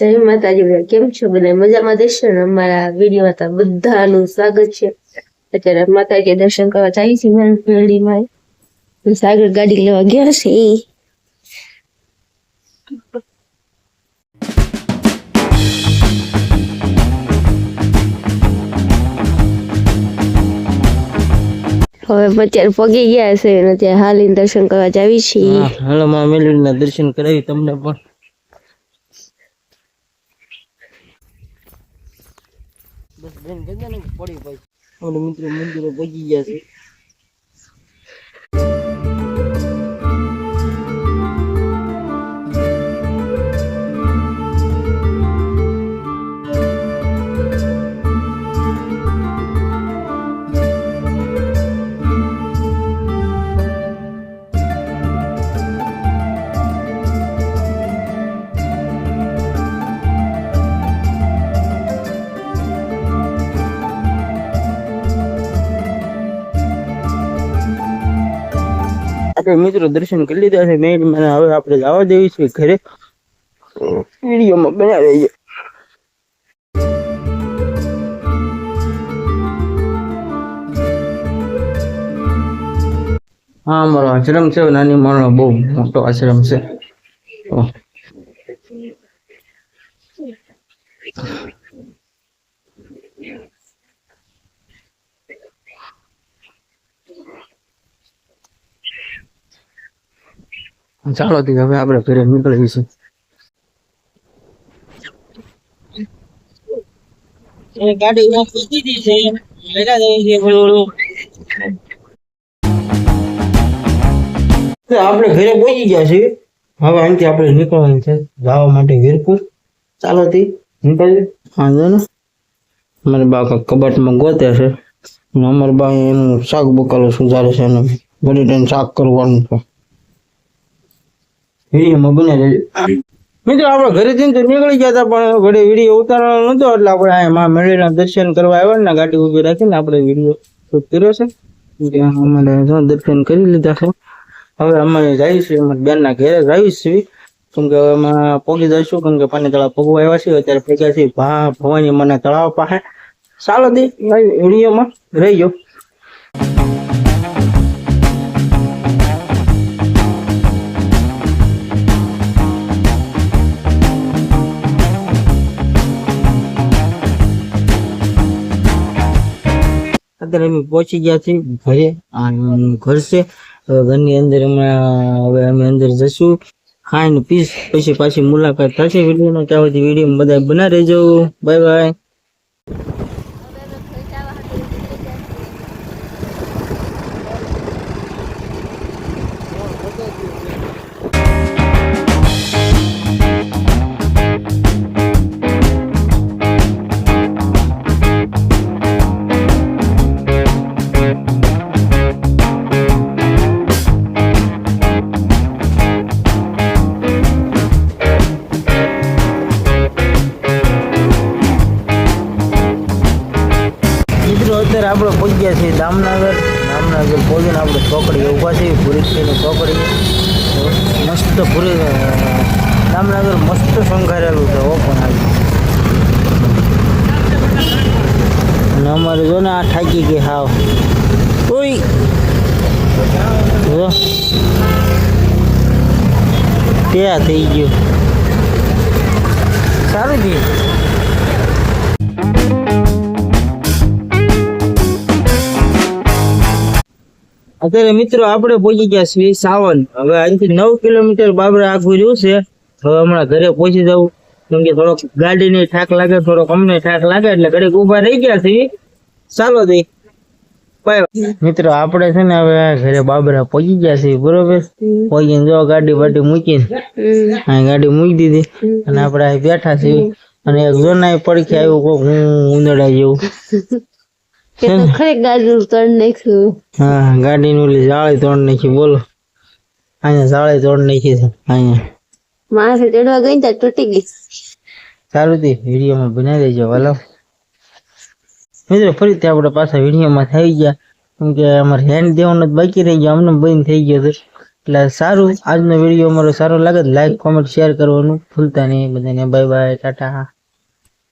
જય માતાજી કેમ છો બધા? મજામાં દેશો ને અમારા વિડીયોમાં તો બધાનું સ્વાગત છે. અત્યારે માતાજી દર્શન કરવા જાય છે મેરડીમાં સાગર ગાડી લેવા ગયા છે. હવે અત્યારે પગી ગયા છે અત્યારે હાલીને દર્શન કરવા જાવી છીએ. હાલો, માં દર્શન કરાવી તમને પણ. બસ બેન ગંદા ને પડી ભાઈ ઓલો મિત્રો મંદિરે પહોંચી ગયા છે. આપણે મિત્રો દર્શન કરી લીધા છે મેં મને હવે આપણે જવા દેવી છે ઘરે. વિડીયોમાં બનાવી દઈએ. હા અમારો આશ્રમ છે, નાની માનો બહુ મોટો આશ્રમ છે. ચાલો થી હવે આપણે ઘરે નીકળીએ છીએ. ગાડી દીધી છે. આપણે ઘરે પહોંચી ગયા છીએ. હવે અહીંથી આપણે નીકળવાનું છે. જવા માટે વીરપુર. ચાલો થી નીકળીએ. હા જો ને. અમારે બા કબાટમાં ગોતે છે. અને અમારા બા એનું શાક બકાલો સુધારે છે અને બટેટાનું શાક કરવાનું છે. વિડીયોમાં બને રહેજો મિત્રો આપણે ઘરે જઈને તો નીકળી ગયા હતા પણ ઘરે વીડિયો ઉતારવાનો નતો એટલે આપણે અહીંયા માં મેળીના દર્શન કરવા આવ્યા ને ગાડી ઊભી રાખીને આપણે વીડિયો શૂટ કર્યો છે. અમારે દર્શન કરી લીધા છે. હવે અમે છીએ અમારા બેનના ઘરે છીએ. કેમ કે હવે અમે પહોંચી જઈશું કેમ કે પાણી તળાવ પગવા આવ્યા છીએ અત્યારે ભેગા છીએ. ભા ભવાની મને તળાવ પાસે. ચાલો દે વિડીયોમાં રહી ગયો અત્યારે અમે પહોંચી ગયા છીએ ઘરે ઘર છે. ઘરની અંદર હમણાં, હવે અમે અંદર જશું. ખાઈને પીસ પછી પાછી મુલાકાત થશે વિડીયોનો ત્યાં સુધી વીડિયો બધા બના રહેજો. Bye bye. દામનગર પહોંચીને આપણે ચોકડી ઊભા છીએ ભૂરીની ચોકડી મસ્ત ભૂરી જામનગર મસ્ત સંઘારેલું છે ઓપન આવી અને અમારે જો ને આ થાકી ગઈ હાવ. કોઈ ત્યાં થઈ ગયું. સારું થયું. અત્યારે મિત્રો આપણે પહોંચી ગયા છીએ સાવન. હવે અહીંથી નવ કિલોમીટર બાબરા આખું રહ્યું છે. હવે હમણાં ઘરે પહોંચી જવું કેમ કે થોડોક ગાડીની ઠાક લાગે થોડોક અમને ઠાક લાગે એટલે ઘડીક ઊભા રહી ગયા છીએ. ચાલો દઈ. મિત્રો આપણે છે ને હવે ઘરે બાબરા પહોંચી ગયા છીએ બરોબર? પહોંચીને જો ગાડી બાડી મૂકીને. અહીં ગાડી મૂકી દીધી. અને આપણે બેઠા છીએ. અને એક જોનાય પડખે આવ્યું કોક હું ઉંદરડા જેવું. કે તો ખરે ગાડી તળ નાખ્યું હા ગાડીની ઓલી જાળી તોડ નાખી બોલો. અહીંયા જાળી તોડ નાખી છે અહીંયા. માણસે ચડવા ગઈ ત્યાં તૂટી ગઈ. સારું થી વિડીયોમાં બનાવી દેજો વાલો મિત્રો ફરીથી આપણે પાછા વિડીયોમાં થઈ ગયા. કેમ કે અમારે હેન્ડ દેવાનું જ બાકી રહી ગયો અમને બંધ થઈ ગયો છે એટલે સારું આજનો વીડિયો અમારો સારો લાગે લાઈક કોમેન્ટ શેર કરવાનું ભૂલતા નહીં. બધાને બાય બાય ટાટા.